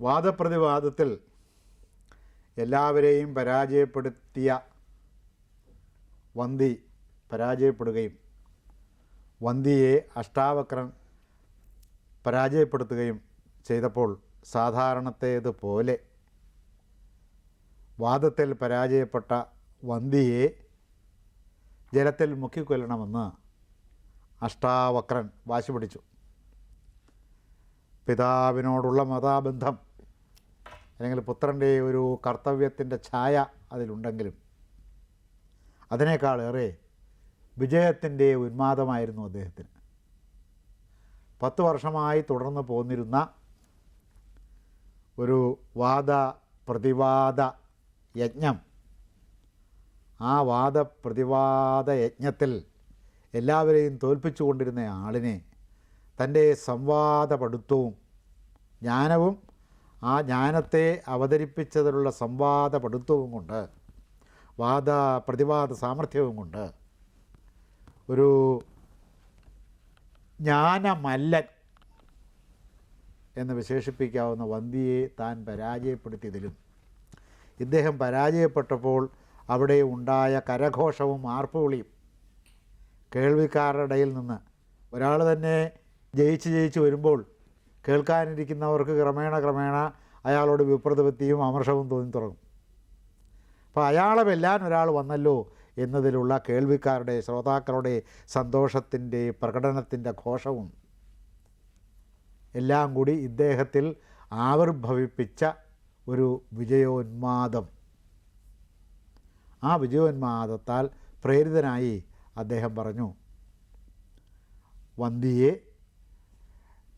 വാദപ്രതിവാദത്തിൽ എല്ലാവരെയും പരാജയപ്പെടുത്തിയ വന്തി പരാജയപ്പെടുകയും വന്തിയെ അഷ്ടാവക്രൻ പരാജയപ്പെടുത്തുകയും ചെയ്തപ്പോൾ സാധാരണത്തേതുപോലെ വാദത്തിൽ പരാജയപ്പെട്ട വന്തിയെ ജലത്തിൽ മുക്കിക്കൊല്ലണമെന്ന് അഷ്ടാവക്രൻ വാശി പിടിച്ചു പിതാവിനോടുള്ള മതാബന്ധം അല്ലെങ്കിൽ പുത്രന്റെ ഒരു കർത്തവ്യത്തിന്റെ ഛായ അതിലുണ്ടെങ്കിലും അതിനേക്കാളേറെ വിജയത്തിന്റെ ഉന്മാദമായിരുന്നു അദ്ദേഹത്തിന്. പത്ത് വർഷമായി തുടർന്ന് പോന്നിരുന്ന ഒരു വാദ പ്രതിവാദ യജ്ഞം ആ വാദ പ്രതിവാദ യജ്ഞത്തിൽ എല്ലാവരെയും തോൽപ്പിച്ചു കൊണ്ടിരുന്ന ആളിനെ തന്റെ സംവാദപടുത്തവും ജ്ഞാനവും ആ ജ്ഞാനത്തെ അവതരിപ്പിച്ചതിലുള്ള സംവാദ പടുത്വവും കൊണ്ട് വാദ പ്രതിവാദ സാമർഥ്യവും കൊണ്ട് ഒരു ജ്ഞാനമല്ലൻ എന്ന് വിശേഷിപ്പിക്കാവുന്ന വന്തിയെ താൻ പരാജയപ്പെടുത്തിയതിലും ഇദ്ദേഹം പരാജയപ്പെട്ടപ്പോൾ അവിടെ ഉണ്ടായ കരഘോഷവും ആർപ്പുവിളിയും കേൾവിക്കാരുടെ ഇടയിൽ നിന്ന് ഒരാൾ തന്നെ ജയിച്ച് ജയിച്ച് വരുമ്പോൾ കേൾക്കാനിരിക്കുന്നവർക്ക് ക്രമേണ ക്രമേണ അയാളോട് വിപ്രതിപത്തിയും അമർഷവും തോന്നി തുടങ്ങും. അപ്പോൾ അയാളെ വെല്ലാൻ ഒരാൾ വന്നല്ലോ എന്നതിലുള്ള കേൾവിക്കാരുടെ ശ്രോതാക്കളുടെ സന്തോഷത്തിന്റെ പ്രകടനത്തിന്റെ ഘോഷവും. എല്ലാം കൂടി ഇദ്ദേഹത്തിൽ ആവിർഭവിപ്പിച്ച ഒരു വിജയോന്മാദം. ആ വിജയോന്മാദത്താൽ പ്രേരിതനായി അദ്ദേഹം പറഞ്ഞു വന്തിയെ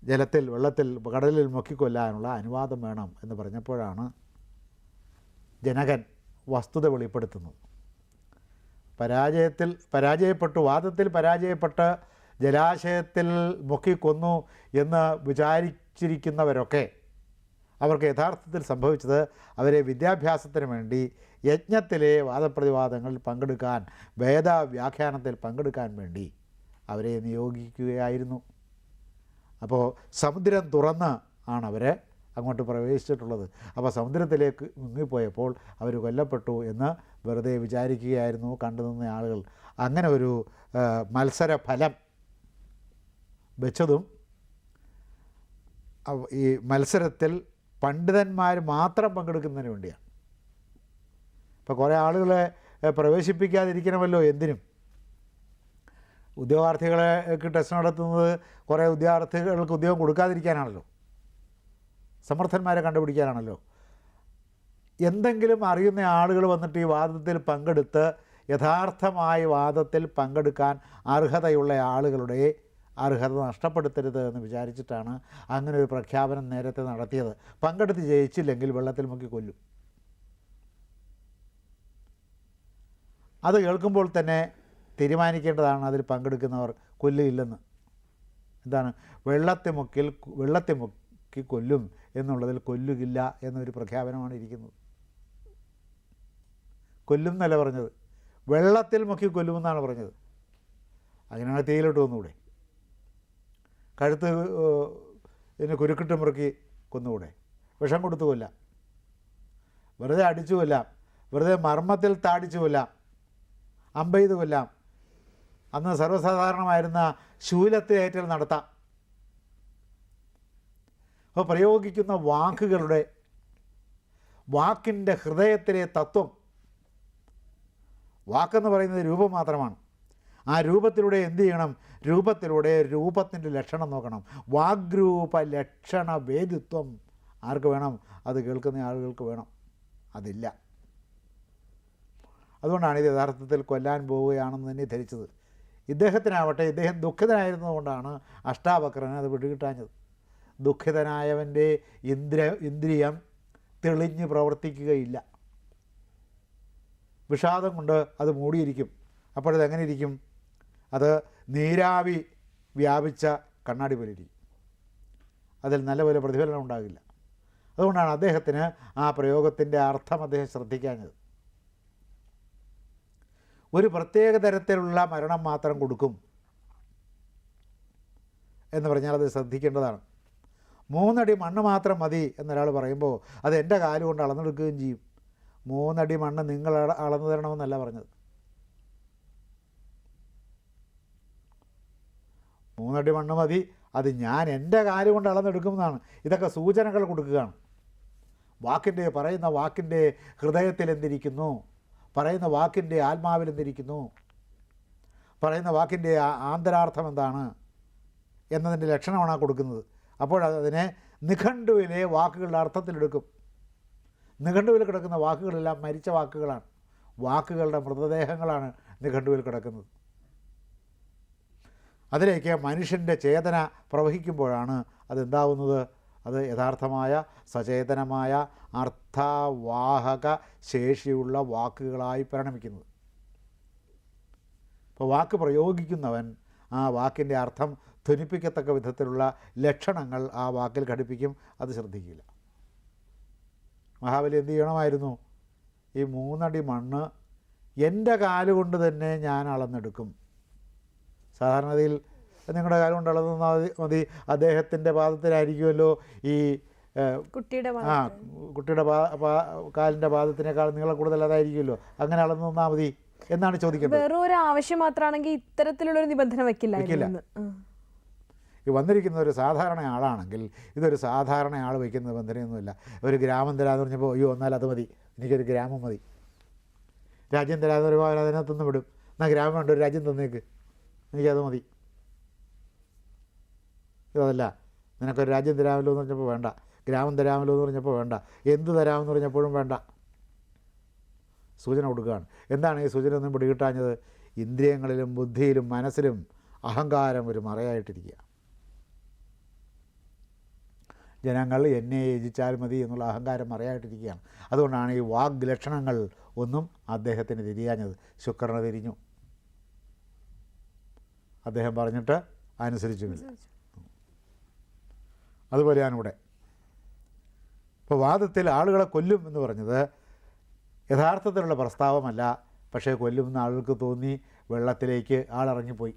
ജലത്തിൽ വെള്ളത്തിൽ കടലിൽ മുക്കിക്കൊല്ലാനുള്ള അനുവാദം വേണം എന്ന് പറഞ്ഞപ്പോഴാണ് ജനകൻ വസ്തുത വെളിപ്പെടുത്തുന്നത്. പരാജയത്തിൽ പരാജയപ്പെട്ടു വാദത്തിൽ പരാജയപ്പെട്ട് ജലാശയത്തിൽ മുക്കിക്കൊന്നു എന്ന് വിചാരിച്ചിരിക്കുന്നവരൊക്കെ അവർക്ക് യഥാർത്ഥത്തിൽ സംഭവിച്ചത് അവരെ വിദ്യാഭ്യാസത്തിന് വേണ്ടി യജ്ഞത്തിലെ വാദപ്രതിവാദങ്ങളിൽ പങ്കെടുക്കാൻ വേദവ്യാഖ്യാനത്തിൽ പങ്കെടുക്കാൻ വേണ്ടി അവരെ നിയോഗിക്കുകയായിരുന്നു. അപ്പോൾ സമുദ്രം തുറന്ന് ആണ് അവരെ അങ്ങോട്ട് പ്രവേശിച്ചിട്ടുള്ളത്. അപ്പോൾ സമുദ്രത്തിലേക്ക് മുങ്ങിപ്പോയപ്പോൾ അവർ കൊല്ലപ്പെട്ടു എന്ന് വെറുതെ വിചാരിക്കുകയായിരുന്നു കണ്ടു നിന്ന ആളുകൾ. അങ്ങനെ ഒരു മത്സര ഫലം വെച്ചതും ഈ മത്സരത്തിൽ പണ്ഡിതന്മാർ മാത്രം പങ്കെടുക്കുന്നതിന് വേണ്ടിയാണ്. ഇപ്പോൾ കുറേ ആളുകളെ പ്രവേശിപ്പിക്കാതിരിക്കണമല്ലോ എന്തിനും. ഉദ്യോഗാർത്ഥികളെ ടെസ്റ്റ് നടത്തുന്നത് കുറേ ഉദ്യോഗാർത്ഥികൾക്ക് ഉദ്യോഗം കൊടുക്കാതിരിക്കാനാണല്ലോ. സമർത്ഥന്മാരെ കണ്ടുപിടിക്കാനാണല്ലോ. എന്തെങ്കിലും അറിയുന്ന ആളുകൾ വന്നിട്ട് ഈ വാദത്തിൽ പങ്കെടുത്ത് യഥാർത്ഥമായി വാദത്തിൽ പങ്കെടുക്കാൻ അർഹതയുള്ള ആളുകളുടെ അർഹത നഷ്ടപ്പെടുത്തരുത് എന്ന് വിചാരിച്ചിട്ടാണ് അങ്ങനെ ഒരു പ്രഖ്യാപനം നേരത്തെ നടത്തിയത്. പങ്കെടുത്ത് ജയിച്ചില്ലെങ്കിൽ വെള്ളത്തിൽ മുക്കി കൊല്ലും. അത് കേൾക്കുമ്പോൾ തന്നെ തീരുമാനിക്കേണ്ടതാണ് അതിൽ പങ്കെടുക്കുന്നവർ കൊല്ലില്ലെന്ന് എന്താണ്? വെള്ളത്തെ മുക്കി കൊല്ലും എന്നുള്ളതിൽ കൊല്ലുകില്ല എന്നൊരു പ്രഖ്യാപനമാണ് ഇരിക്കുന്നത്. കൊല്ലും എന്നല്ല പറഞ്ഞത്. വെള്ളത്തിൽ മുക്കി കൊല്ലുമെന്നാണ് പറഞ്ഞത്. അങ്ങനെയാണ് തേയിലിട്ട് വന്നുകൂടെ? കഴുത്ത് പിന്നെ കുരുക്കിട്ട് മുറുക്കി കൊന്നുകൂടെ? വിഷം കൊടുത്തു കൊല്ലാം. വെറുതെ അടിച്ചു കൊല്ലാം. വെറുതെ മർമ്മത്തിൽ താടിച്ചു കൊല്ലാം. അമ്പെയ്ത് കൊല്ലാം. അന്ന് സർവസാധാരണമായിരുന്ന ശൂലത്തേറ്റൽ നടത്താം. അപ്പോൾ പ്രയോഗിക്കുന്ന വാക്കുകളുടെ വാക്കിന്റെ ഹൃദയത്തിലെ തത്വം വാക്കെന്ന് പറയുന്നത് രൂപം മാത്രമാണ്. ആ രൂപത്തിലൂടെ എന്ത് ചെയ്യണം? രൂപത്തിലൂടെ രൂപത്തിന്റെ ലക്ഷണം നോക്കണം. വാഗ്രൂപ ലക്ഷണ വേദിത്വം ആർക്ക് വേണം? അത് കേൾക്കുന്ന ആളുകൾക്ക് വേണം. അതില്ല. അതുകൊണ്ടാണ് ഇത് യഥാർത്ഥത്തിൽ കൊല്ലാൻ പോവുകയാണെന്ന് തന്നെ ധരിച്ചത്. ഇദ്ദേഹത്തിനാവട്ടെ ഇദ്ദേഹം ദുഃഖിതനായിരുന്നതുകൊണ്ടാണ് അഷ്ടാവക്രനെ അത് പിടികിട്ടാഞ്ഞത് ദുഃഖിതനായവന്റെ ഇന്ദ്ര ഇന്ദ്രിയം തെളിഞ്ഞ് പ്രവർത്തിക്കുകയില്ല. വിഷാദം കൊണ്ട് അത് മൂടിയിരിക്കും. അപ്പോഴത് എങ്ങനെ ഇരിക്കും അത് നീരാവി വ്യാപിച്ച കണ്ണാടി പോലെ ഇരിക്കും അതിൽ നല്ലപോലെ പ്രതിഫലനം ഉണ്ടാകില്ല. അതുകൊണ്ടാണ് അദ്ദേഹത്തിന് ആ പ്രയോഗത്തിന്റെ അർത്ഥം അദ്ദേഹം ശ്രദ്ധിക്കാഞ്ഞത്. ഒരു പ്രത്യേക തരത്തിലുള്ള മരണം മാത്രം കൊടുക്കും എന്ന് പറഞ്ഞാൽ അത് ശ്രദ്ധിക്കേണ്ടതാണ്. മൂന്നടി മണ്ണ് മാത്രം മതി എന്നൊരാൾ പറയുമ്പോൾ അത് എന്റെ കാലുകൊണ്ട് അളന്നെടുക്കുകയും ചെയ്യും. മൂന്നടി മണ്ണ് നിങ്ങൾ അളന്നു തരണമെന്നല്ല പറഞ്ഞത്. മൂന്നടി മണ്ണ് മതി അത് ഞാൻ എന്റെ കാലുകൊണ്ട് അളന്നെടുക്കുമെന്നാണ്. ഇതൊക്കെ സൂചനകൾ കൊടുക്കുകയാണ്. വാക്കിന്റെ പറയുന്ന വാക്കിന്റെ ഹൃദയത്തിൽ എന്തിരിക്കുന്നു? പറയുന്ന വാക്കിന്റെ ആത്മാവിൽ എന്തിരിക്കുന്നു? പറയുന്ന വാക്കിന്റെ ആന്തരാർത്ഥം എന്താണ്? എന്നതിന്റെ ലക്ഷണമാണ് കൊടുക്കുന്നത്. അപ്പോൾ അതിനെ നിഘണ്ടുവിലെ വാക്കുകളുടെ അർത്ഥത്തിലെടുക്കും. നിഘണ്ടുവിൽ കിടക്കുന്ന വാക്കുകളെല്ലാം മരിച്ച വാക്കുകളാണ്. വാക്കുകളുടെ മൃതദേഹങ്ങളാണ് നിഘണ്ടുവിൽ കിടക്കുന്നത്. അതിലേക്ക് മനുഷ്യന്റെ ചേതന പ്രവഹിക്കുമ്പോഴാണ് അതെന്താവുന്നത്? അത് യഥാർത്ഥമായ സചേതനമായ അർത്ഥവാഹക ശേഷിയുള്ള വാക്കുകളായി പരിണമിക്കുന്നത്. ഇപ്പോൾ വാക്ക് പ്രയോഗിക്കുന്നവൻ ആ വാക്കിന്റെ അർത്ഥം ധ്വനിപ്പിക്കത്തക്ക വിധത്തിലുള്ള ലക്ഷണങ്ങൾ ആ വാക്കിൽ ഘടിപ്പിക്കും അത് ശ്രദ്ധിക്കില്ല. മഹാബലി എന്ത് ചെയ്യണമായിരുന്നു? ഈ മൂന്നടി മണ്ണ് എന്റെ കാലുകൊണ്ട് തന്നെ ഞാൻ അളന്നെടുക്കും. സാധാരണതയിൽ നിങ്ങളുടെ കാലം കൊണ്ട് അളന്ന് മതി മതി. അദ്ദേഹത്തിന്റെ പാദത്തിലായിരിക്കുമല്ലോ ഈ കുട്ടിയുടെ ആ കുട്ടിയുടെ കാലിന്റെ പാദത്തിനേക്കാൾ നീളം കൂടുതൽ അതായിരിക്കുമല്ലോ. അങ്ങനെ അളന്ന് നിന്നാൽ മതി എന്നാണ് ചോദിക്കുന്നത് വെറും ഒരു ആവശ്യം മാത്രമാണെങ്കിൽ ഇത്തരത്തിലുള്ള ഒരു നിബന്ധന വെക്കില്ല. ഈ വന്നിരിക്കുന്ന ഒരു സാധാരണ ആളാണെങ്കിൽ ഇതൊരു സാധാരണ ആൾ വയ്ക്കുന്ന നിബന്ധനയൊന്നുമില്ല. ഒരു ഗ്രാമം തരാന്ന് പറഞ്ഞപ്പോൾ അയ്യോ എന്നാൽ അത് മതി. എനിക്കൊരു ഗ്രാമം മതി. രാജ്യം തരാന്ന് പറയുമ്പോൾ അതിനകത്തുനിന്ന് വിടും. എന്നാൽ ഗ്രാമം ഉണ്ട് ഒരു രാജ്യം തന്നേക്ക്. എനിക്കത് മതി. ഇതല്ല. നിനക്കൊരു രാജ്യം തരാമല്ലോ എന്ന് പറഞ്ഞപ്പോൾ വേണ്ട. ഗ്രാമം തരാമല്ലോ എന്ന് പറഞ്ഞപ്പോൾ വേണ്ട. എന്ത് തരാമെന്ന് പറഞ്ഞപ്പോഴും വേണ്ട. സൂചന കൊടുക്കുകയാണ്. എന്താണ് ഈ സൂചന ഒന്നും പിടികിട്ടാഞ്ഞത് ഇന്ദ്രിയങ്ങളിലും ബുദ്ധിയിലും മനസ്സിലും അഹങ്കാരം ഒരു മറയായിട്ടിരിക്കുക. ജനങ്ങൾ എന്നെ യജിച്ചാൽ മതി എന്നുള്ള അഹങ്കാരം മറയായിട്ടിരിക്കുകയാണ്. അതുകൊണ്ടാണ് ഈ വാഗ് ലക്ഷണങ്ങൾ ഒന്നും അദ്ദേഹത്തിന് തിരിയാഞ്ഞത്. ശുക്രനെ തിരിഞ്ഞു. അദ്ദേഹം പറഞ്ഞിട്ട് അനുസരിച്ചുമില്ല. അതുപോലെയാണ് ഞാനിവിടെ ഇപ്പോൾ വാദത്തിൽ ആളുകളെ കൊല്ലും എന്ന് പറഞ്ഞത് യഥാർത്ഥത്തിലുള്ള പ്രസ്താവമല്ല. പക്ഷേ കൊല്ലുമെന്ന് ആളുകൾക്ക് തോന്നി വെള്ളത്തിലേക്ക് ആളിറങ്ങിപ്പോയി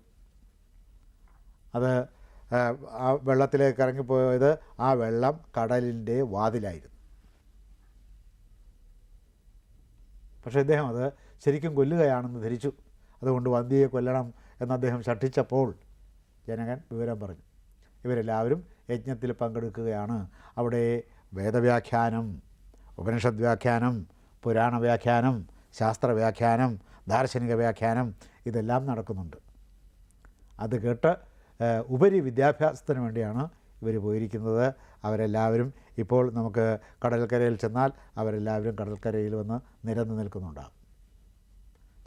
അത് ആ, വെള്ളത്തിലേക്ക് ഇറങ്ങിപ്പോയത് ആ വെള്ളം കടലിന്റെ വാതിലായിരുന്നു. പക്ഷേ ഇദ്ദേഹം അത് ശരിക്കും കൊല്ലുകയാണെന്ന് ധരിച്ചു. അതുകൊണ്ട് വന്തിയെ കൊല്ലണം എന്ന് അദ്ദേഹം ശഠിച്ചപ്പോൾ ജനകൻ വിവരം പറഞ്ഞു. ഇവരെല്ലാവരും യജ്ഞത്തിൽ പങ്കെടുക്കുകയാണ്. അവിടെ വേദവ്യാഖ്യാനം ഉപനിഷദ് വ്യാഖ്യാനം പുരാണ വ്യാഖ്യാനം ശാസ്ത്ര വ്യാഖ്യാനം ദാർശനിക വ്യാഖ്യാനം ഇതെല്ലാം നടക്കുന്നുണ്ട്. അത് കേട്ട് ഉപരി വിദ്യാഭ്യാസത്തിന് വേണ്ടിയാണ് ഇവർ പോയിരിക്കുന്നത്. അവരെല്ലാവരും ഇപ്പോൾ നമുക്ക് കടൽക്കരയിൽ ചെന്നാൽ അവരെല്ലാവരും കടൽക്കരയിൽ വന്ന് നിരന്ന് നിൽക്കുന്നുണ്ടാകും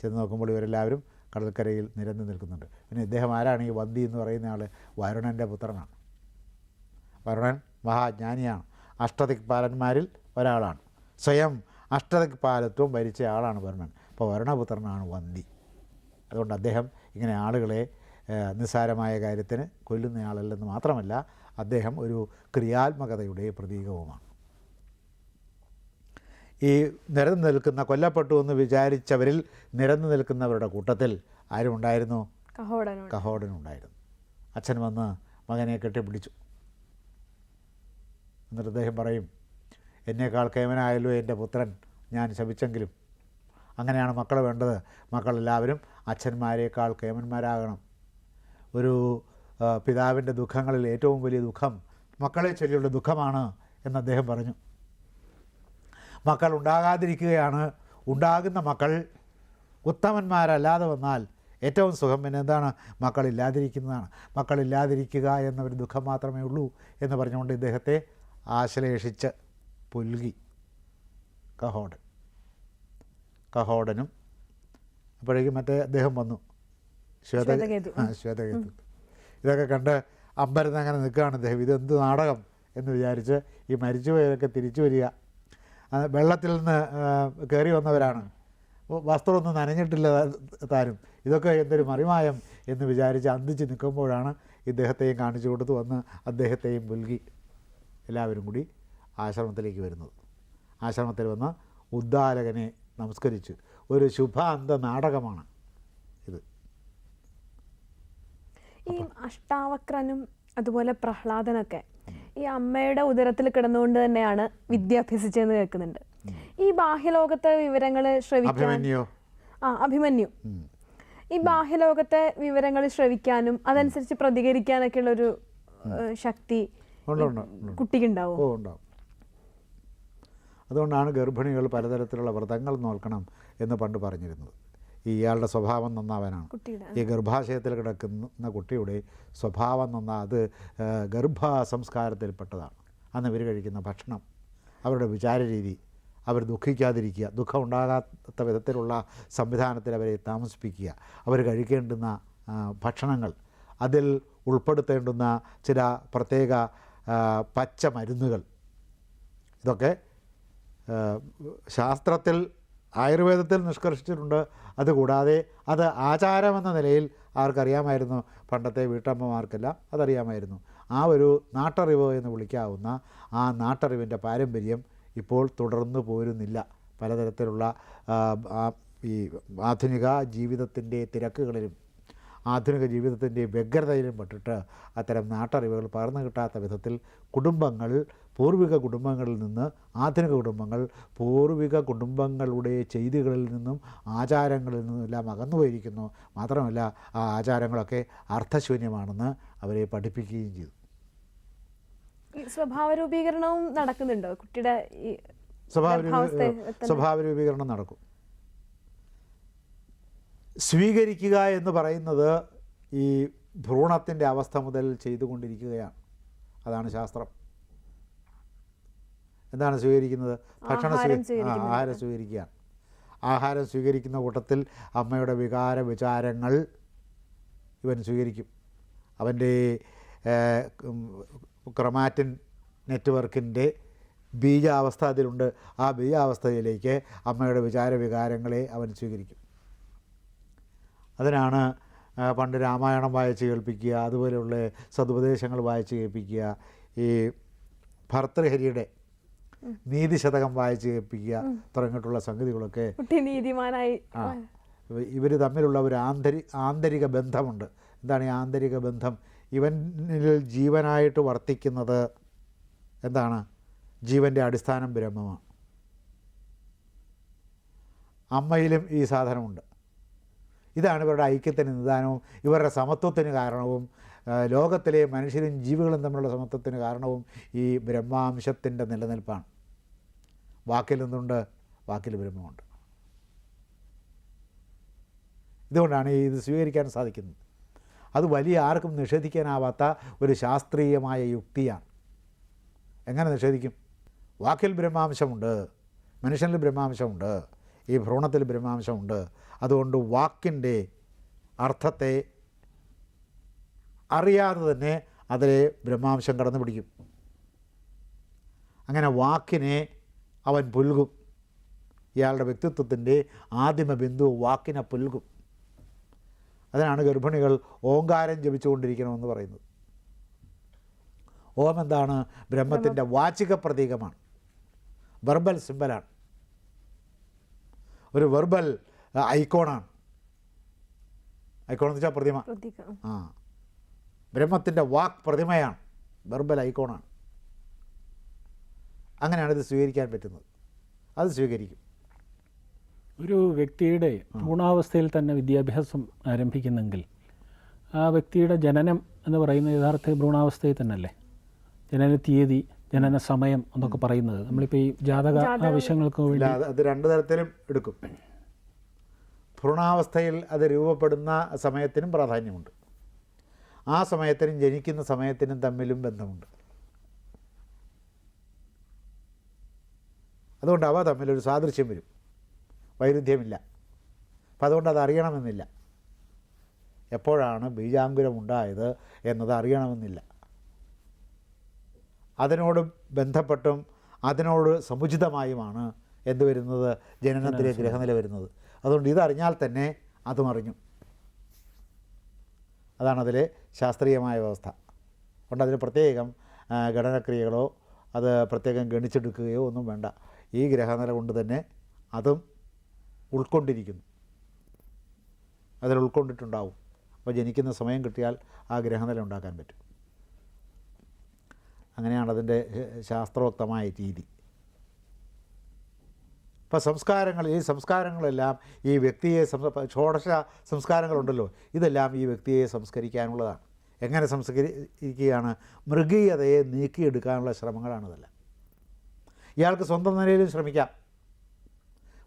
ചെന്ന് നോക്കുമ്പോൾ ഇവരെല്ലാവരും കടൽക്കരയിൽ നിരന്ന് നിൽക്കുന്നുണ്ട്. പിന്നെ ഇദ്ദേഹം ആരാണ്? ഈ വന്തി എന്ന് പറയുന്ന ആൾ വരുണന്റെ പുത്രനാണ്. വരുണൻ മഹാജ്ഞാനിയാണ്. അഷ്ടദിക്പാലന്മാരിൽ ഒരാളാണ്. സ്വയം അഷ്ടദിക്പാലത്വം ഭരിച്ച ആളാണ് വരുണൻ. അപ്പോൾ വരുണപുത്രനാണ് വന്തി അതുകൊണ്ട് അദ്ദേഹം ഇങ്ങനെ ആളുകളെ നിസ്സാരമായ കാര്യത്തിന് കൊല്ലുന്നയാളല്ലെന്ന് മാത്രമല്ല അദ്ദേഹം ഒരു ക്രിയാത്മകതയുടെ പ്രതീകവുമാണ്. ഈ നിരന്നു നിൽക്കുന്ന കൊല്ലപ്പെട്ടു എന്ന് വിചാരിച്ചവരിൽ നിരന്നു നിൽക്കുന്നവരുടെ കൂട്ടത്തിൽ ആരുമുണ്ടായിരുന്നു? കഹോടനുണ്ടായിരുന്നു. അച്ഛൻ വന്ന് മകനെ കെട്ടിപ്പിടിച്ചു. എന്നിട്ട് അദ്ദേഹം പറയും എന്നേക്കാൾ കേവനായല്ലോ എന്റെ പുത്രൻ. ഞാൻ ശപിച്ചെങ്കിലും അങ്ങനെയാണ് മക്കൾ വേണ്ടത്. മക്കളെല്ലാവരും അച്ഛന്മാരേക്കാൾ കേമന്മാരാകണം. ഒരു പിതാവിന്റെ ദുഃഖങ്ങളിൽ ഏറ്റവും വലിയ ദുഃഖം മക്കളെ ചൊല്ലിയുള്ള ദുഃഖമാണ് എന്ന് അദ്ദേഹം പറഞ്ഞു. മക്കൾ ഉണ്ടാകാതിരിക്കുകയാണ്. ഉണ്ടാകുന്ന മക്കൾ ഉത്തമന്മാരല്ലാതെ വന്നാൽ ഏറ്റവും സുഖം പിന്നെ എന്താണ്? മക്കളില്ലാതിരിക്കുന്നതാണ്. മക്കളില്ലാതിരിക്കുക എന്നൊരു ദുഃഖം മാത്രമേ ഉള്ളൂ എന്ന് പറഞ്ഞുകൊണ്ട് ഇദ്ദേഹത്തെ ആശ്ലേഷിച്ച് പുൽകി. കഹോടൻ. കഹോടനും. അപ്പോഴേക്കും മറ്റേ അദ്ദേഹം വന്നു. ശ്വേത. ആ ശ്വേതകേതു. ഇതൊക്കെ കണ്ട് അമ്പരന്ന് അങ്ങനെ നിൽക്കുകയാണ് അദ്ദേഹം. ഇതെന്ത് നാടകം എന്ന് വിചാരിച്ച് ഈ മരിച്ചുപോയവരൊക്കെ തിരിച്ചു വരിക. വെള്ളത്തിൽ നിന്ന് കയറി വന്നവരാണ്. വസ്ത്രമൊന്നും നനഞ്ഞിട്ടില്ല താനും ഇതൊക്കെ എന്തൊരു മറിമായം എന്ന് വിചാരിച്ച് അന്തിച്ച് നിൽക്കുമ്പോഴാണ് ഇദ്ദേഹത്തെയും കാണിച്ചു കൊടുത്ത് വന്ന് അദ്ദേഹത്തെയും പുൽകി. എല്ലാവരും കൂടി ആശ്രമത്തിലേക്ക് വരുന്നത്. ആശ്രമത്തിൽ വന്ന് ഉദ്ദാലകനെ നമസ്കരിച്ച് ഒരു ശുഭാന്ത നാടകമാണ് ഇത്. ഈ അഷ്ടാവക്രനും അതുപോലെ പ്രഹ്ലാദനൊക്കെ ഈ അമ്മയുടെ ഉദരത്തിൽ കിടന്നുകൊണ്ട് തന്നെയാണ് വിദ്യ അഭ്യസിച്ചതെന്ന് കേൾക്കുന്നുണ്ട് ഈ ബാഹ്യലോകത്തെ വിവരങ്ങൾ ശ്രവിക്കാൻ ആ അഭിമന്യു. ഈ ബാഹ്യലോകത്തെ വിവരങ്ങൾ ശ്രവിക്കാനും അതനുസരിച്ച് പ്രതികരിക്കാനൊക്കെയുള്ള ഒരു ശക്തി. കുട്ടിക്കുണ്ടാവും? ഓ ഉണ്ടാവും. അതുകൊണ്ടാണ് ഗർഭിണികൾ പലതരത്തിലുള്ള വ്രതങ്ങൾ നോക്കണം എന്ന് പണ്ട് പറഞ്ഞിരുന്നത്. ഈ ഇയാളുടെ സ്വഭാവം നന്നാവാനാണ്. ഈ ഗർഭാശയത്തിൽ കിടക്കുന്ന കുട്ടിയുടെ സ്വഭാവം നന്നാ അത് ഗർഭ സംസ്കാരത്തിൽപ്പെട്ടതാണ് അന്ന് ഇവർ കഴിക്കുന്ന ഭക്ഷണം അവരുടെ വിചാര രീതി അവർ ദുഃഖിക്കാതിരിക്കുക ദുഃഖം ഉണ്ടാകാത്ത വിധത്തിലുള്ള സംവിധാനത്തിൽ അവരെ താമസിപ്പിക്കുക അവർ കഴിക്കേണ്ടുന്ന ഭക്ഷണങ്ങൾ അതിൽ ഉൾപ്പെടുത്തേണ്ടുന്ന ചില പ്രത്യേക പച്ച മരുന്നുകൾ. ഇതൊക്കെ ശാസ്ത്രത്തിൽ ആയുർവേദത്തിൽ നിഷ്കർഷിച്ചിട്ടുണ്ട്. അതുകൂടാതെ അത് ആചാരമെന്ന നിലയിൽ ആർക്കറിയാമായിരുന്നു. പണ്ടത്തെ വീട്ടമ്മമാർക്കെല്ലാം അതറിയാമായിരുന്നു. ആ ഒരു നാട്ടറിവ് എന്ന് വിളിക്കാവുന്ന ആ നാട്ടറിവിന്റെ പാരമ്പര്യം ഇപ്പോൾ തുടർന്നു പോരുന്നില്ല. പലതരത്തിലുള്ള ഈ ആധുനിക ജീവിതത്തിന്റെ തിരക്കുകളിലും ആധുനിക ജീവിതത്തിന്റെ വ്യഗ്രതയിലും പെട്ടിട്ട് അത്തരം നാട്ടറിവുകൾ പകർന്നു കിട്ടാത്ത വിധത്തിൽ കുടുംബങ്ങൾ പൂർവിക കുടുംബങ്ങളിൽ നിന്ന് ആധുനിക കുടുംബങ്ങൾ പൂർവിക കുടുംബങ്ങളുടെ ചെയ്തികളിൽ നിന്നും ആചാരങ്ങളിൽ നിന്നും എല്ലാം അകന്നുപോയിരിക്കുന്നു മാത്രമല്ല ആ ആചാരങ്ങളൊക്കെ അർത്ഥശൂന്യമാണെന്ന് അവരെ പഠിപ്പിക്കുകയും ചെയ്തു. സ്വഭാവ രൂപീകരണവും നടക്കുന്നുണ്ടോ? കുട്ടിയുടെ സ്വഭാവ രൂപീകരണം നടക്കും. സ്വീകരിക്കുക എന്ന് പറയുന്നത് ഈ ഭ്രൂണത്തിന്റെ അവസ്ഥ മുതൽ ചെയ്തുകൊണ്ടിരിക്കുകയാണ്. അതാണ് ശാസ്ത്രം. എന്താണ് സ്വീകരിക്കുന്നത്? ഭക്ഷണം ആഹാരം സ്വീകരിക്കുകയാണ്. ആഹാരം സ്വീകരിക്കുന്ന കൂട്ടത്തിൽ അമ്മയുടെ വികാര വിചാരങ്ങൾ ഇവൻ സ്വീകരിക്കും. അവന്റെ ക്രൊമാറ്റിൻ നെറ്റ്വർക്കിന്റെ ബീജാവസ്ഥ അതിലുണ്ട്. ആ ബീജാവസ്ഥയിലേക്ക് അമ്മയുടെ വിചാര വികാരങ്ങളെ അവൻ സ്വീകരിക്കും. അതിനാണ് പണ്ട് രാമായണം വായിച്ച് കേൾപ്പിക്കുക അതുപോലെയുള്ള സതുപദേശങ്ങൾ വായിച്ച് കേൾപ്പിക്കുക ഈ ഭർത്തൃഹരിയുടെ നീതിശതകം വായിച്ച് കേൾപ്പിക്കുക തുടങ്ങിയിട്ടുള്ള സംഗതികളൊക്കെ നീതിമാനായി. ആ. ഇവർ തമ്മിലുള്ള ഒരു ആന്തരി ആന്തരിക ബന്ധമുണ്ട്. എന്താണ് ഈ ആന്തരിക ബന്ധം? ഇവനിൽ ജീവനായിട്ട് വർത്തിക്കുന്നത് എന്താണ്? ജീവന്റെ അടിസ്ഥാനം ബ്രഹ്മമാണ്. അമ്മയിലും ഈ സാധനമുണ്ട്. ഇതാണ് ഇവരുടെ ഐക്യത്തിന് നിദാനവും ഇവരുടെ സമത്വത്തിന് കാരണവും ലോകത്തിലെ മനുഷ്യരും ജീവികളും തമ്മിലുള്ള സമത്വത്തിന് കാരണവും ഈ ബ്രഹ്മാംശത്തിന്റെ നിലനിൽപ്പാണ്. വാക്കിൽ നിന്നുണ്ട് വാക്കിൽ ബ്രഹ്മമുണ്ട്. ഇതുകൊണ്ടാണ് ഇത് സ്വീകരിക്കാൻ സാധിക്കുന്നത്. അത് വലിയ ആർക്കും നിഷേധിക്കാനാവാത്ത ഒരു ശാസ്ത്രീയമായ യുക്തിയാണ്. എങ്ങനെ നിഷേധിക്കും? വാക്കിൽ ബ്രഹ്മാംശമുണ്ട് മനുഷ്യനിൽ ബ്രഹ്മാംശമുണ്ട്. ഈ ഭ്രൂണത്തിൽ ബ്രഹ്മാംശമുണ്ട് അതുകൊണ്ട് വാക്കിന്റെ അർത്ഥത്തെ അറിയാതെ തന്നെ അതിലെ ബ്രഹ്മാംശം കടന്നു പിടിക്കും. അങ്ങനെ വാക്കിനെ അവൻ പുൽകും. ഇയാളുടെ വ്യക്തിത്വത്തിന്റെ ആദിമ ബിന്ദു വാക്കിനെ പുൽകും. അതിനാണ് ഗർഭിണികൾ ഓങ്കാരം ജപിച്ചുകൊണ്ടിരിക്കണമെന്ന് പറയുന്നത്. ഓം എന്താണ് ബ്രഹ്മത്തിന്റെ വാചിക പ്രതീകമാണ് വെർബൽ സിമ്പലാണ് ഒരു വെർബൽ ഐക്കോണാണ് ഐക്കോൺ എന്ന് വെച്ചാൽ പ്രതിമ. ആ. ബ്രഹ്മത്തിന്റെ വാക്ക് പ്രതിമയാണ്. വെർബൽ ഐക്കോണാണ് അങ്ങനെയാണ് ഇത് സ്വീകരിക്കാൻ പറ്റുന്നത്. അത് സ്വീകരിക്കും. ഒരു വ്യക്തിയുടെ ഭ്രൂണാവസ്ഥയിൽ തന്നെ വിദ്യാഭ്യാസം ആരംഭിക്കുന്നെങ്കിൽ ആ വ്യക്തിയുടെ ജനനം എന്ന് പറയുന്ന യഥാർത്ഥ ഭ്രൂണാവസ്ഥയിൽ തന്നെയല്ലേ? ജനന തീയതി ജനന സമയം എന്നൊക്കെ പറയുന്നത്. നമ്മളിപ്പോൾ ഈ ജാതക ആവശ്യങ്ങൾക്ക് വേണ്ടി അത് രണ്ട് തരത്തിലും എടുക്കും. ഭ്രൂണാവസ്ഥയിൽ അത് രൂപപ്പെടുന്ന സമയത്തിനും പ്രാധാന്യമുണ്ട്. ആ സമയത്തിനും ജനിക്കുന്ന സമയത്തിനും തമ്മിലും ബന്ധമുണ്ട്. അതുകൊണ്ട് അവ തമ്മിലൊരു സാദൃശ്യം വരും. വൈരുദ്ധ്യമില്ല. അപ്പം അതുകൊണ്ട് അത് അറിയണമെന്നില്ല. എപ്പോഴാണ് ബീജാങ്കുരം ഉണ്ടായത് എന്നത് അറിയണമെന്നില്ല. അതിനോട് ബന്ധപ്പെട്ടും അതിനോട് സമുചിതമായുമാണ് എന്ത് വരുന്നത്? ജനനത്തിലെ ഗ്രഹനില വരുന്നത്. അതുകൊണ്ട് ഇതറിഞ്ഞാൽ തന്നെ അതും അറിഞ്ഞു. അതാണ് അതിലെ ശാസ്ത്രീയമായ വ്യവസ്ഥ. അതുകൊണ്ട് അതിന് പ്രത്യേകം ഘടനക്രിയകളോ അത് പ്രത്യേകം ഗണിച്ചെടുക്കുകയോ ഒന്നും വേണ്ട. ഈ ഗ്രഹനില കൊണ്ട് തന്നെ അതും ഉൾക്കൊണ്ടിരിക്കുന്നു. അതിൽ ഉൾക്കൊണ്ടിട്ടുണ്ടാവും. അപ്പോൾ ജനിക്കുന്ന സമയം കിട്ടിയാൽ ആ ഗ്രഹനില ഉണ്ടാക്കാൻ പറ്റും. അങ്ങനെയാണ് അതിന്റെ ശാസ്ത്രോക്തമായ രീതി. ഇപ്പോൾ സംസ്കാരങ്ങൾ ഈ സംസ്കാരങ്ങളെല്ലാം ഈ വ്യക്തിയെ ഷോഡശ സംസ്കാരങ്ങളുണ്ടല്ലോ ഇതെല്ലാം ഈ വ്യക്തിയെ സംസ്കരിക്കാനുള്ളതാണ്. എങ്ങനെ സംസ്കരിക്കുകയാണ്? മൃഗീയതയെ നീക്കിയെടുക്കാനുള്ള ശ്രമങ്ങളാണ് ഇതെല്ലാം ഇയാൾക്ക് സ്വന്തം നിലയിലും ശ്രമിക്കാം.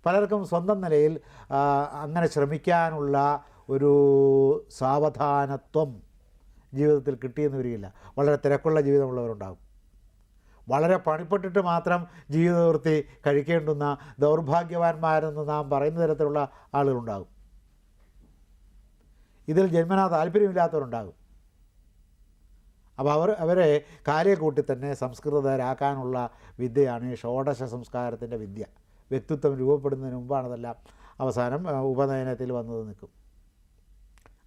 പലർക്കും സ്വന്തം നിലയിൽ അങ്ങനെ ശ്രമിക്കാനുള്ള ഒരു സാവധാനത്വം ജീവിതത്തിൽ കിട്ടിയെന്ന് വരികയില്ല. വളരെ തിരക്കുള്ള ജീവിതമുള്ളവരുണ്ടാകും. വളരെ പണിപ്പെട്ടിട്ട് മാത്രം ജീവിതവൃത്തി കഴിക്കേണ്ടുന്ന ദൗർഭാഗ്യവാന്മാരെന്ന് നാം പറയുന്ന തരത്തിലുള്ള ആളുകളുണ്ടാകും. ഇതിൽ ജന്മനാ താല്പര്യമില്ലാത്തവരുണ്ടാകും. അപ്പോൾ അവർ അവരെ കാലിയെ കൂട്ടി തന്നെ സംസ്കൃതരാക്കാനുള്ള വിദ്യയാണ് ഈ ഷോഡശ സംസ്കാരത്തിന്റെ വിദ്യ. വ്യക്തിത്വം രൂപപ്പെടുന്നതിന് മുമ്പാണതെല്ലാം അവസാനം ഉപനയനത്തിൽ വന്നത് നിൽക്കും.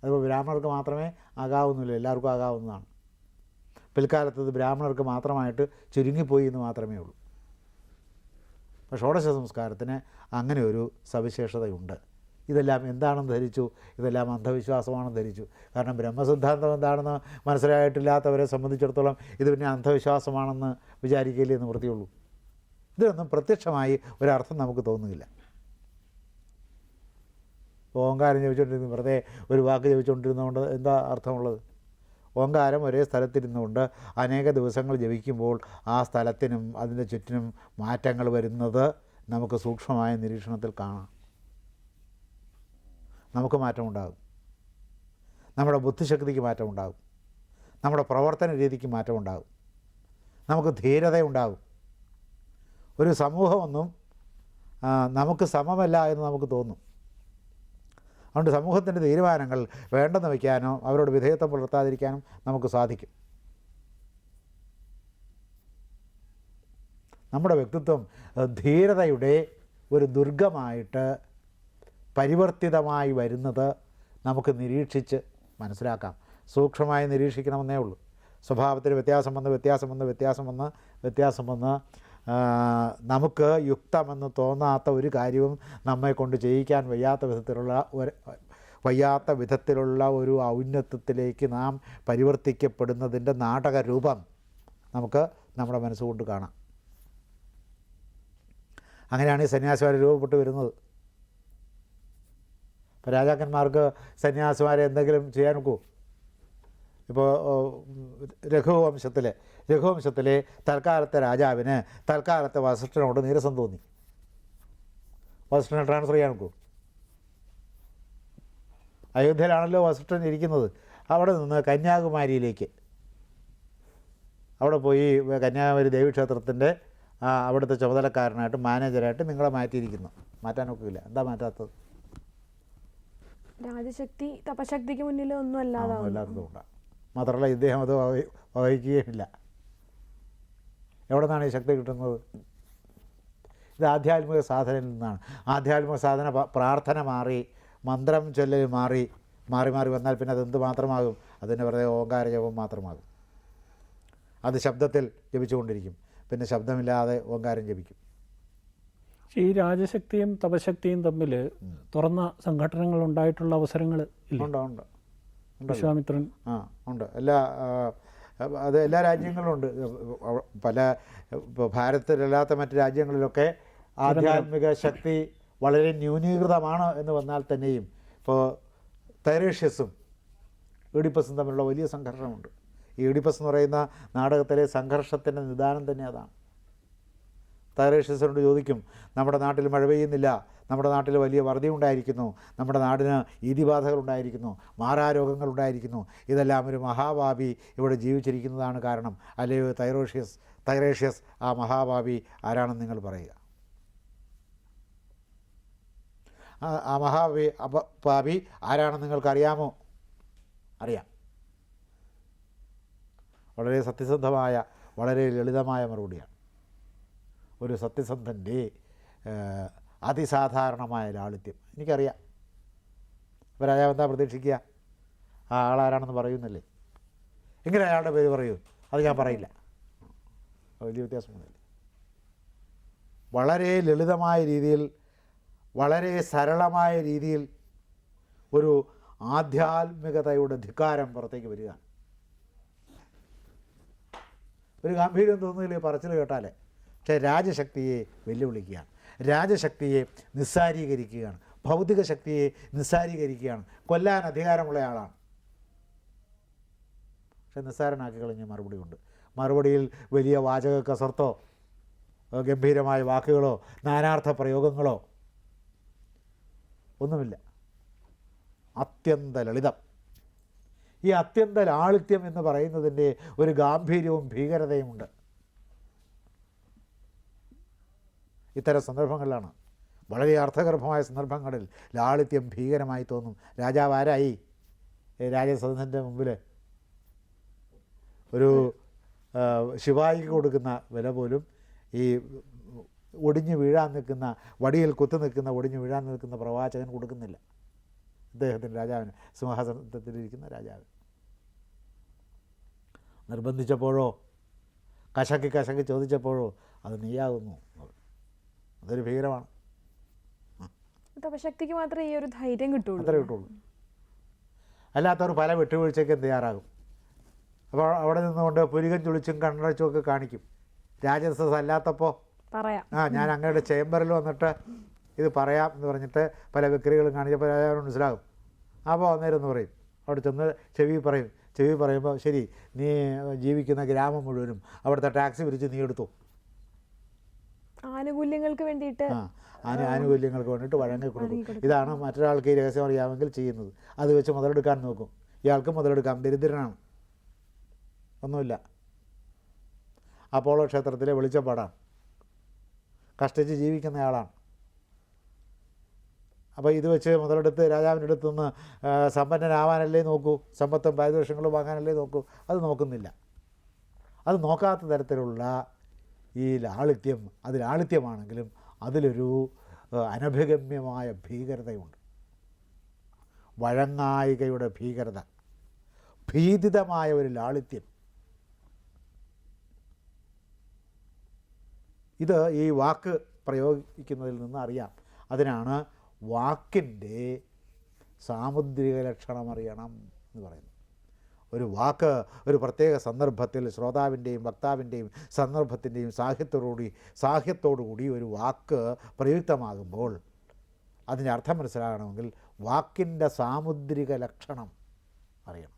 അതിപ്പോൾ ബ്രാഹ്മണർക്ക് മാത്രമേ ആകാവുന്നില്ല എല്ലാവർക്കും ആകാവുന്നതാണ്. പിൽക്കാലത്ത് ഇത് ബ്രാഹ്മണർക്ക് മാത്രമായിട്ട് ചുരുങ്ങിപ്പോയി എന്ന് മാത്രമേ ഉള്ളൂ. അപ്പോൾ ഷോഡശ സംസ്കാരത്തിന് അങ്ങനെ ഒരു സവിശേഷതയുണ്ട്. ഇതെല്ലാം എന്താണെന്ന് ധരിച്ചു? ഇതെല്ലാം അന്ധവിശ്വാസമാണെന്ന് ധരിച്ചു. കാരണം ബ്രഹ്മസിദ്ധാന്തം എന്താണെന്ന് മനസ്സിലായിട്ടില്ലാത്തവരെ സംബന്ധിച്ചിടത്തോളം ഇത് പിന്നെ അന്ധവിശ്വാസമാണെന്ന് വിചാരിക്കില്ലേ എന്ന് വൃത്തിയുള്ളൂ. ഇതിനൊന്നും പ്രത്യക്ഷമായി ഒരർത്ഥം നമുക്ക് തോന്നുകയില്ല ഓങ്കാരം ജപിച്ചുകൊണ്ടിരുന്നു വെറുതെ ഒരു വാക്ക് ജപിച്ചുകൊണ്ടിരുന്നതുകൊണ്ട് എന്താ അർത്ഥമുള്ളത്? ഓങ്കാരം ഒരേ സ്ഥലത്തിരുന്നുകൊണ്ട് അനേക ദിവസങ്ങൾ ജപിക്കുമ്പോൾ ആ സ്ഥലത്തിനും അതിന്റെ ചുറ്റിനും മാറ്റങ്ങൾ വരുന്നത് നമുക്ക് സൂക്ഷ്മമായ നിരീക്ഷണത്തിൽ കാണാം. നമുക്ക് മാറ്റമുണ്ടാകും. നമ്മുടെ ബുദ്ധിശക്തിക്ക് മാറ്റമുണ്ടാകും. നമ്മുടെ പ്രവർത്തന രീതിക്ക് മാറ്റമുണ്ടാകും. നമുക്ക് ധീരതയുണ്ടാകും. ഒരു സമൂഹമൊന്നും നമുക്ക് സമമല്ല എന്ന് നമുക്ക് തോന്നും. അതുകൊണ്ട് സമൂഹത്തിന്റെ തീരുമാനങ്ങൾ വേണ്ടെന്ന് വയ്ക്കാനോ അവരോട് വിധേയത്വം പുലർത്താതിരിക്കാനും നമുക്ക് സാധിക്കും. നമ്മുടെ വ്യക്തിത്വം ധീരതയുടെ ഒരു ദുർഗമായിട്ട് പരിവർത്തിതമായി വരുന്നത് നമുക്ക് നിരീക്ഷിച്ച് മനസ്സിലാക്കാം. സൂക്ഷ്മമായി നിരീക്ഷിക്കണമെന്നേ ഉള്ളൂ. സ്വഭാവത്തിൽ വ്യത്യാസം വന്ന് വ്യത്യാസം വന്ന് വ്യത്യാസം വന്ന് വ്യത്യാസം വന്ന് നമുക്ക് യുക്തമെന്ന് തോന്നാത്ത ഒരു കാര്യവും നമ്മെ കൊണ്ട് ചെയ്യിക്കാൻ വയ്യാത്ത വിധത്തിലുള്ള ഒരു വയ്യാത്ത വിധത്തിലുള്ള ഒരു ഔന്നത്വത്തിലേക്ക് നാം പരിവർത്തിക്കപ്പെടുന്നതിന്റെ നാടക രൂപം നമുക്ക് നമ്മുടെ മനസ്സുകൊണ്ട് കാണാം. അങ്ങനെയാണ് ഈ സന്യാസിമാർ രൂപപ്പെട്ട് വരുന്നത്. ഇപ്പോൾ രാജാക്കന്മാർക്ക് സന്യാസിമാരെ എന്തെങ്കിലും ചെയ്യാൻ നോക്കൂ. ഇപ്പോൾ രഘുവംശത്തിലെ രഘുവംശത്തിലെ തൽക്കാലത്തെ രാജാവിന് തൽക്കാലത്തെ വസിഷ്ഠനോട് നീരസം തോന്നി. വസിഷ്ഠനെ ട്രാൻസ്ഫർ ചെയ്യാൻ നോക്കൂ. അയോധ്യയിലാണല്ലോ വസിഷ്ഠൻ ഇരിക്കുന്നത്. അവിടെ നിന്ന് കന്യാകുമാരിയിലേക്ക്. അവിടെ പോയി കന്യാകുമാരി ദേവീക്ഷേത്രത്തിന്റെ അവിടുത്തെ ചുമതലക്കാരനായിട്ട് മാനേജരായിട്ട് നിങ്ങളെ മാറ്റിയിരിക്കുന്നു. മാറ്റാനൊക്കില്ല എന്താ മാറ്റാത്തത്? രാജശക്തി തപശക്തിക്ക് മുന്നിൽ ഒന്നും അല്ലാതെ മാത്രമല്ല ഇദ്ദേഹം അത് വഹി- വഹിക്കുകയുമില്ല. എവിടെ നിന്നാണ് ഈ ശക്തി കിട്ടുന്നത്? ഇത് ആധ്യാത്മിക സാധനയിൽ നിന്നാണ്. ആധ്യാത്മിക സാധന പ്രാർത്ഥന മാറി മന്ത്രം ചൊല്ലൽ മാറി മാറി മാറി വന്നാൽ പിന്നെ അത് എന്ത് മാത്രമാകും? അതിന് വെറുതെ ഓങ്കാര ജപം മാത്രമാകും. അത് ശബ്ദത്തിൽ ജപിച്ചുകൊണ്ടിരിക്കും. പിന്നെ ശബ്ദമില്ലാതെ ഓങ്കാരം ജപിക്കും. ഈ രാജശക്തിയും തപശക്തിയും തമ്മിൽ തുറന്ന സംഘടനകൾ ഉണ്ടായിട്ടുള്ള അവസരങ്ങൾ ഉണ്ടോ ഉണ്ട്. വിശ്വാമിത്രൻ. ആ ഉണ്ട്. എല്ലാ അത് എല്ലാ രാജ്യങ്ങളിലും ഉണ്ട് പല ഇപ്പോൾ ഭാരതത്തിലല്ലാത്ത മറ്റ് രാജ്യങ്ങളിലൊക്കെ ആധ്യാത്മിക ശക്തി വളരെ ന്യൂനീകൃതമാണ് എന്ന് വന്നാൽ തന്നെയും ഇപ്പോൾ തൈറേഷ്യസും ഈഡിപ്പസും തമ്മിലുള്ള വലിയ സംഘർഷമുണ്ട്. ഈ ഈഡിപ്പസ് എന്ന് പറയുന്ന നാടകത്തിലെ സംഘർഷത്തിന്റെ നിദാനം തന്നെ അതാണ്. തൈറേഷ്യസിനോട് ചോദിക്കും നമ്മുടെ നാട്ടിൽ മഴ പെയ്യുന്നില്ല നമ്മുടെ നാട്ടിൽ വലിയ വറുതി ഉണ്ടായിരിക്കുന്നു നമ്മുടെ നാടിന് മാറാരോഗങ്ങൾ ഉണ്ടായിരിക്കുന്നു. ഇതെല്ലാം ഒരു മഹാഭാവി ഇവിടെ ജീവിച്ചിരിക്കുന്നതാണ് കാരണം. അല്ലയോ തൈറോഷ്യസ് തൈറേഷ്യസ് ആ മഹാഭാവി ആരാണെന്ന് നിങ്ങൾ പറയുക. ആ- മഹാഭാവി അപ ഭാവി ആരാണെന്ന് നിങ്ങൾക്കറിയാമോ? അറിയാം. വളരെ സത്യസന്ധമായ വളരെ ലളിതമായ മറുപടിയാണ്. ഒരു സത്യസന്ധന്റെ അതിസാധാരണമായ ലാളിത്യം. എനിക്കറിയാം. അപ്പോൾ രാജാവ് എന്താ പ്രതീക്ഷിക്കുക? ആ ആളാരാണെന്ന് പറയുന്നില്ലേ? എങ്ങനെ അയാളുടെ പേര് പറയൂ? അത് ഞാൻ പറയില്ല. വലിയ വ്യത്യാസമൊന്നുമില്ല. വളരെ ലളിതമായ രീതിയിൽ വളരെ സരളമായ രീതിയിൽ ഒരു ആധ്യാത്മികതയുടെ ധിക്കാരം പുറത്തേക്ക് വരിക ഒരു ഗാംഭീര്യം തോന്നുന്നില്ലേ പറച്ചിൽ കേട്ടാലേ? പക്ഷേ രാജശക്തിയെ വെല്ലുവിളിക്കുകയാണ്. രാജശക്തിയെ നിസ്സാരീകരിക്കുകയാണ്. ഭൗതിക ശക്തിയെ നിസ്സാരീകരിക്കുകയാണ്. കൊല്ലാൻ അധികാരമുള്ള ആളാണ്. പക്ഷെ നിസ്സാരനാക്കി കളഞ്ഞ മറുപടിയുണ്ട് മറുപടിയിൽ വലിയ വാചക കസർത്തോ ഗംഭീരമായ വാക്കുകളോ നാനാർത്ഥ പ്രയോഗങ്ങളോ ഒന്നുമില്ല. അത്യന്ത ലളിതം ഈ അത്യന്ത ലാളിത്യം എന്ന് പറയുന്നതിന്റെ ഒരു ഗാംഭീര്യവും ഭീകരതയുമുണ്ട്. ഇത്തരം സന്ദർഭങ്ങളിലാണ്. വളരെ അർത്ഥഗർഭമായ സന്ദർഭങ്ങളിൽ ലാളിത്യം ഭീകരമായി തോന്നും. രാജാവ് ആരായി? രാജസദനന്റെ മുമ്പിൽ. ഒരു ശിവായിക്ക് കൊടുക്കുന്ന വില പോലും ഈ ഒടിഞ്ഞു വീഴാൻ നിൽക്കുന്ന വടിയിൽ കുത്തു നിൽക്കുന്ന ഒടിഞ്ഞു വീഴാൻ നിൽക്കുന്ന പ്രവാചകൻ കൊടുക്കുന്നില്ല. അദ്ദേഹത്തിന് രാജാവിന് സിംഹാസനത്തിലിരിക്കുന്ന രാജാവ് നിർബന്ധിച്ചപ്പോഴോ? കശക്കി കശക്കി ചോദിച്ചപ്പോഴോ? അത് നീയാകുന്നു. അതൊരു ഭീകരമാണ്. തപശക്തിക്ക് മാത്രമേ ഈ ഒരു ധൈര്യം കിട്ടുള്ളൂ. അത്രേ കിട്ടുള്ളൂ. അല്ലാത്തവർ പല വിട്ടുവീഴ്ചയ്ക്കും തയ്യാറാകും. അപ്പോൾ അവിടെ നിന്നുകൊണ്ട് പുരികം ചുളിച്ചും കണ്ണടച്ചും ഒക്കെ കാണിക്കും. രാജസസ് അല്ലാത്തപ്പോൾ പറയാം. ആ ഞാൻ അങ്ങയുടെ ചേംബറിൽ വന്നിട്ട് ഇത് പറയാം എന്ന് പറഞ്ഞിട്ട് പല വിക്രികളും കാണിച്ചപ്പോൾ രാജാവിന് മനസ്സിലാകും. അപ്പോൾ അന്നേരം എന്ന് പറയും. അവിടെ ചെന്ന് ചെവി പറയും. ചെവി പറയുമ്പോൾ ശരി നീ ജീവിക്കുന്ന ഗ്രാമം മുഴുവനും അവിടുത്തെ ടാക്സി പിരിച്ച് നീ എടുത്തു. ആനുകൂല്യങ്ങൾക്ക് വേണ്ടിയിട്ട് ആനുകൂല്യങ്ങൾക്ക് വേണ്ടിയിട്ട് വഴങ്ങി കൊടുക്കും. ഇതാണ് മറ്റൊരാൾക്ക് ഈ രഹസ്യം അറിയാമെങ്കിൽ ചെയ്യുന്നത്. അത് വെച്ച് മുതലെടുക്കാൻ നോക്കും. ഇയാൾക്ക് മുതലെടുക്കാം ദരിദ്രനാണ്. ഒന്നുമില്ല. അപ്പോളോ ക്ഷേത്രത്തിലെ വെളിച്ചപ്പാടാണ്. കഷ്ടിച്ച് ജീവിക്കുന്നയാളാണ് അപ്പോൾ ഇത് വെച്ച് മുതലെടുത്ത് രാജാവിന്റെ അടുത്ത് നിന്ന് സമ്പന്നനാവാനല്ലേ നോക്കൂ. സമ്പത്തും പാരിതോഷങ്ങളും വാങ്ങാനല്ലേ നോക്കൂ. അത് നോക്കുന്നില്ല. അത് നോക്കാത്ത തരത്തിലുള്ള ഈ ലാളിത്യം അത് ലാളിത്യമാണെങ്കിലും അതിലൊരു അനഭിഗമ്യമായ ഭീകരതയുണ്ട്. വഴങ്ങായികയുടെ ഭീകരത ഭീതിതമായ ഒരു ലാളിത്യം. ഇത് ഈ വാക്ക് പ്രയോഗിക്കുന്നതിൽ നിന്ന് അറിയാം. അതിനാണ് വാക്കിന്റെ സാമുദ്രിക ലക്ഷണം അറിയണം എന്ന് പറയുന്നത്. ഒരു വാക്ക് ഒരു പ്രത്യേക സന്ദർഭത്തിൽ ശ്രോതാവിന്റെയും വക്താവിന്റെയും സന്ദർഭത്തിന്റെയും സാഹിത്യത്തോടുകൂടി സാഹിത്യത്തോടുകൂടി ഒരു വാക്ക് പ്രയുക്തമാകുമ്പോൾ അതിന്റെ അർത്ഥം മനസ്സിലാകണമെങ്കിൽ വാക്കിന്റെ സാമുദ്രിക ലക്ഷണം അറിയണം.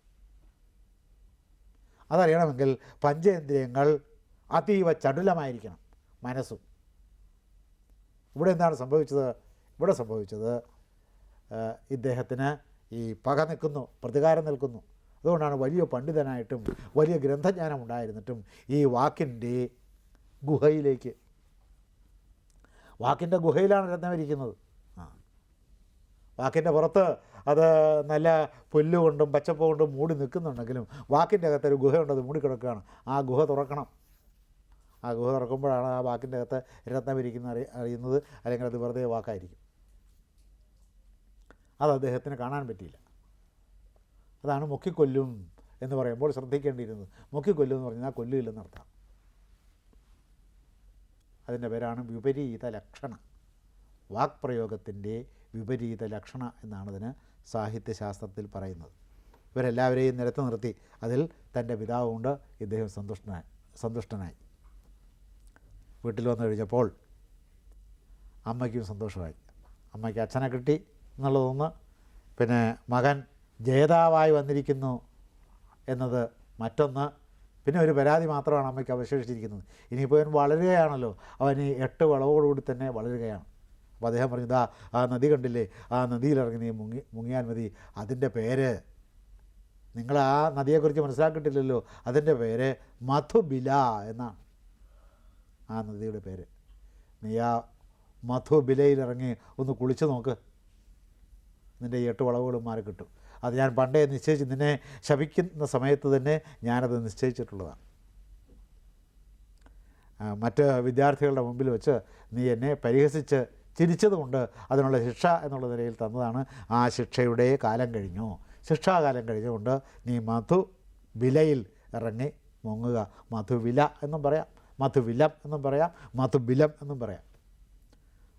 അതറിയണമെങ്കിൽ പഞ്ചേന്ദ്രിയങ്ങൾ അതീവ ചടുലമായിരിക്കണം മനസ്സും. ഇവിടെ എന്താണ് സംഭവിച്ചത്? ഇവിടെ സംഭവിച്ചത് ഇദ്ദേഹത്തിന് ഈ പക നിൽക്കുന്നു പ്രതികാരം നിൽക്കുന്നു. അതുകൊണ്ടാണ് വലിയ പണ്ഡിതനായിട്ടും വലിയ ഗ്രന്ഥജ്ഞാനം ഉണ്ടായിരുന്നിട്ടും ഈ വാക്കിന്റെ ഗുഹയിലേക്ക്. വാക്കിന്റെ ഗുഹയിലാണ് രത്നം ഇരിക്കുന്നത്. ആ. വാക്കിന്റെ പുറത്ത് അത് നല്ല പുല്ലുകൊണ്ടും പച്ചപ്പ് കൊണ്ടും മൂടി നിൽക്കുന്നുണ്ടെങ്കിലും വാക്കിന്റെ അകത്തൊരു ഗുഹയുണ്ട് അത് മൂടിക്കിടക്കുകയാണ്. ആ ഗുഹ തുറക്കണം. ആ ഗുഹ തുറക്കുമ്പോഴാണ് ആ വാക്കിന്റെ അകത്ത് രത്നം ഇരിക്കുന്ന അറി അറിയുന്നത് അല്ലെങ്കിൽ അത് വെറുതെ വാക്കായിരിക്കും. അത് അദ്ദേഹത്തിന് കാണാൻ പറ്റിയില്ല. അതാണ് മുക്കിക്കൊല്ലും എന്ന് പറയുമ്പോൾ ശ്രദ്ധിക്കേണ്ടിയിരുന്നത്. മുക്കിക്കൊല്ലും എന്ന് പറഞ്ഞാൽ കൊല്ലുകയില്ലെന്നർത്ഥം അതിന്റെ പേരാണ് വിപരീത ലക്ഷണ. വാക്പ്രയോഗത്തിന്റെ വിപരീത ലക്ഷണ എന്നാണ് ഇതിന് സാഹിത്യശാസ്ത്രത്തിൽ പറയുന്നത്. ഇവരെല്ലാവരെയും നിരത്തി നിർത്തി. അതിൽ തന്റെ പിതാവ് കൊണ്ട് ഇദ്ദേഹം സന്തുഷ്ടനായി സന്തുഷ്ടനായി. വീട്ടിൽ വന്നു കഴിഞ്ഞപ്പോൾ അമ്മയ്ക്കും സന്തോഷമായി. അമ്മയ്ക്ക് അച്ഛനെ കിട്ടി എന്നുള്ളതൊന്ന്. പിന്നെ മകൻ ജേതാവായി വന്നിരിക്കുന്നു എന്നത് മറ്റൊന്ന്. പിന്നെ ഒരു പരാതി മാത്രമാണ് അമ്മയ്ക്ക് അവശേഷിച്ചിരിക്കുന്നത്. ഇനിയിപ്പോൾ അവൻ വളരുകയാണല്ലോ. അവൻ ഈ എട്ട് വളവോടുകൂടി തന്നെ വളരുകയാണ്. അപ്പോൾ അദ്ദേഹം പറഞ്ഞു ദാ ആ നദി കണ്ടില്ലേ? ആ നദിയിലിറങ്ങി നീ മുങ്ങി മുങ്ങിയാൽ മതി. അതിന്റെ പേര് നിങ്ങൾ ആ നദിയെക്കുറിച്ച് മനസ്സിലാക്കിയിട്ടില്ലല്ലോ. അതിന്റെ പേര് മധുബില എന്നാണ്. ആ നദിയുടെ പേര്. നീ ആ മധുബിലയിലിറങ്ങി ഒന്ന് കുളിച്ച് നോക്ക്. നിന്റെ എട്ട് വളവുകളും മാറി കിട്ടും അത് ഞാൻ പണ്ടേ നിശ്ചയിച്ച് നിന്നെ ശപിക്കുന്ന സമയത്ത് തന്നെ ഞാനത് നിശ്ചയിച്ചിട്ടുള്ളതാണ്. മറ്റ് വിദ്യാർത്ഥികളുടെ മുമ്പിൽ വെച്ച് നീ എന്നെ പരിഹസിച്ച് ചിരിച്ചതുകൊണ്ട് അതിനുള്ള ശിക്ഷ എന്നുള്ള നിലയിൽ തന്നതാണ് ആ ശിക്ഷയുടെ കാലം കഴിഞ്ഞു. ശിക്ഷാകാലം കഴിഞ്ഞുകൊണ്ട് നീ മധു വിലയിൽ ഇറങ്ങി മുങ്ങുക. മധുവില എന്നും പറയാം. മധുവിലം എന്നും പറയാം. മധുബിലം എന്നും പറയാം.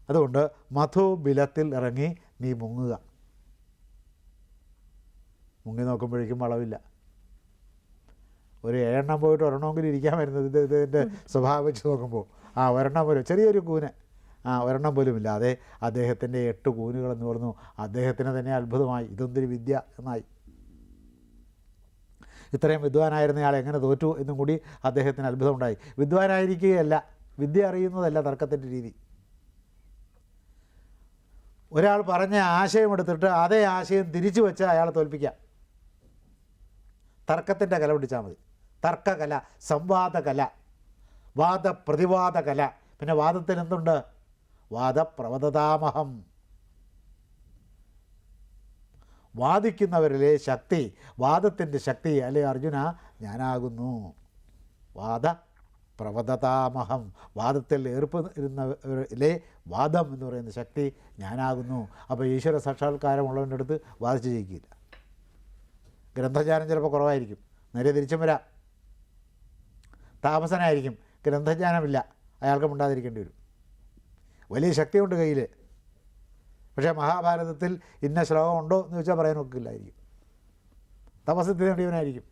അതുകൊണ്ട് മധുബിലത്തിൽ ഇറങ്ങി നീ മുങ്ങുക. മുങ്ങി നോക്കുമ്പോഴേക്കും വളവില്ല. ഒരു ഏഴെണ്ണം പോയിട്ട് ഒരെണ്ണമെങ്കിൽ ഇരിക്കാൻ വരുന്നത് ഇത് ഇതിന്റെ സ്വഭാവം വെച്ച് നോക്കുമ്പോൾ ആ ഒരെണ്ണം പോലും ചെറിയൊരു കൂന്. ആ ഒരെണ്ണം പോലും ഇല്ലാതെ അദ്ദേഹത്തിന്റെ എട്ട് കൂനുകൾ എന്ന് പറഞ്ഞു അദ്ദേഹത്തിന് തന്നെ അത്ഭുതമായി. ഇതൊന്നൊരു വിദ്യ എന്നായി. ഇത്രയും വിദ്വാനായിരുന്നയാൾ എങ്ങനെ തോറ്റു എന്നും കൂടി അദ്ദേഹത്തിന് അത്ഭുതമുണ്ടായി. വിദ്വാനായിരിക്കുകയല്ല വിദ്യ അറിയുന്നതല്ല തർക്കത്തിന്റെ രീതി. ഒരാൾ പറഞ്ഞ ആശയം എടുത്തിട്ട് അതേ ആശയം തിരിച്ചു വെച്ച് അയാളെ തോൽപ്പിക്കാം. തർക്കത്തിന്റെ കല പിടിച്ചാൽ മതി. തർക്കകല സംവാദകല വാദപ്രതിവാദകല. പിന്നെ വാദത്തിന് എന്തുണ്ട്? വാദപ്രവതതാമഹം. വാദിക്കുന്നവരിലെ ശക്തി വാദത്തിന്റെ ശക്തി അല്ലേ അർജുന? ഞാനാകുന്നു. വാദ പ്രവതതാമഹം വാദത്തിൽ ഏർപ്പെടുന്നവരിലെ വാദം എന്ന് പറയുന്ന ശക്തി ഞാനാകുന്നു. അപ്പോൾ ഈശ്വര സാക്ഷാത്കാരമുള്ളവന്റെ അടുത്ത് വാദിച്ച് ജയിക്കില്ല. ഗ്രന്ഥജ്ഞാനം ചിലപ്പോൾ കുറവായിരിക്കും. നേരെ തിരിച്ചും വരാം. താമസനായിരിക്കും. ഗ്രന്ഥജ്ഞാനമില്ല. അയാൾക്ക് മിണ്ടാതിരിക്കേണ്ടി വരും. വലിയ ശക്തിയുണ്ട് കയ്യിൽ പക്ഷേ മഹാഭാരതത്തിൽ ഇന്ന ശ്ലോകം ഉണ്ടോ എന്ന് ചോദിച്ചാൽ പറയാൻ ഒക്കില്ലായിരിക്കും. തപസ് നേടിയവനായിരിക്കും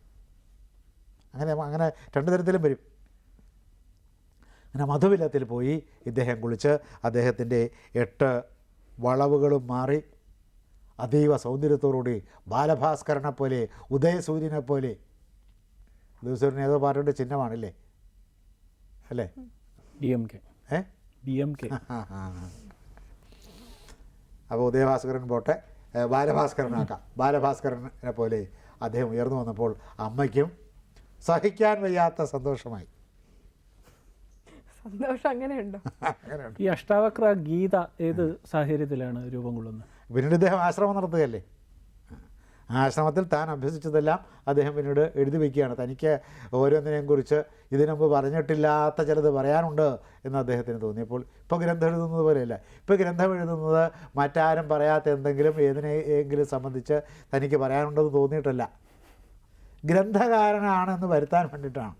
അങ്ങനെ അങ്ങനെ രണ്ട് തരത്തിലും വരും. അങ്ങനെ മധുവിലത്തിൽ പോയി ഇദ്ദേഹം കുളിച്ച് അദ്ദേഹത്തിന്റെ എട്ട് വളവുകളും മാറി അതീവ സൗന്ദര്യത്തോടുകൂടി ബാലഭാസ്കരനെ പോലെ ഉദയസൂര്യനെ പോലെ ഉദയസൂര്യൻ ഏതോ പാർട്ടിയുടെ ചിഹ്നമാണല്ലേ? അല്ലേ? D M K. ഏ? D M K. അപ്പോൾ ഉദയഭാസ്കരൻ പോട്ടെ. ബാലഭാസ്കരനാക്കാം. ബാലഭാസ്കരനെ പോലെ അദ്ദേഹം ഉയർന്നു വന്നപ്പോൾ അമ്മയ്ക്കും സഹിക്കാൻ വയ്യാത്ത സന്തോഷമായി. സന്തോഷം അങ്ങനെയുണ്ടോ? അങ്ങനെയുണ്ട്. ഈ അഷ്ടാവക്ര ഗീത ഏത് സാഹചര്യത്തിലാണ് രൂപം കൊള്ളുന്നത്? പിന്നീട് ഇദ്ദേഹം ആശ്രമം നടത്തുകയല്ലേ? ആശ്രമത്തിൽ താൻ അഭ്യസിച്ചതെല്ലാം അദ്ദേഹം പിന്നീട് എഴുതി വയ്ക്കുകയാണ് തനിക്ക് ഓരോന്നിനെയും കുറിച്ച് ഇതിനുമുമ്പ് പറഞ്ഞിട്ടില്ലാത്ത ചിലത് പറയാനുണ്ട് എന്ന് അദ്ദേഹത്തിന് തോന്നിയപ്പോൾ ഇപ്പോൾ ഗ്രന്ഥം എഴുതുന്നത് പോലെയല്ല. ഇപ്പോൾ ഗ്രന്ഥം എഴുതുന്നത് മറ്റാരും പറയാത്ത എന്തെങ്കിലും ഏതിനെയെങ്കിലും സംബന്ധിച്ച് തനിക്ക് പറയാനുണ്ടെന്ന് തോന്നിയിട്ടല്ല. ഗ്രന്ഥകാരനാണെന്ന് വരുത്താൻ വേണ്ടിയിട്ടാണ്.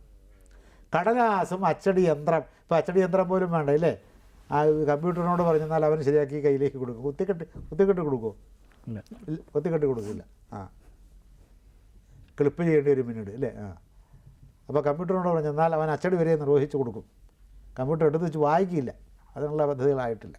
കടലാസും അച്ചടി യന്ത്രം ഇപ്പോൾ അച്ചടി യന്ത്രം പോലും വേണ്ട ഇല്ലേ? ആ കമ്പ്യൂട്ടറിനോട് പറഞ്ഞെന്നാൽ അവൻ ശരിയാക്കി കയ്യിലേക്ക് കൊടുക്കും. കുത്തിക്കെട്ട് കുത്തിക്കെട്ട് കൊടുക്കുമോ ഇല്ല. ഇല്ല, കുത്തിക്കെട്ട് കൊടുക്കില്ല. ആ. ക്ലിപ്പ് ചെയ്യേണ്ടി വരും പിന്നീട് അല്ലേ? ആ. അപ്പോൾ കമ്പ്യൂട്ടറിനോട് പറഞ്ഞെന്നാൽ അവൻ അച്ചടി വരെ നിർവഹിച്ച് കൊടുക്കും. കമ്പ്യൂട്ടർ എടുത്ത് വെച്ച് വായിക്കില്ല. അതിനുള്ള പദ്ധതികളായിട്ടില്ല.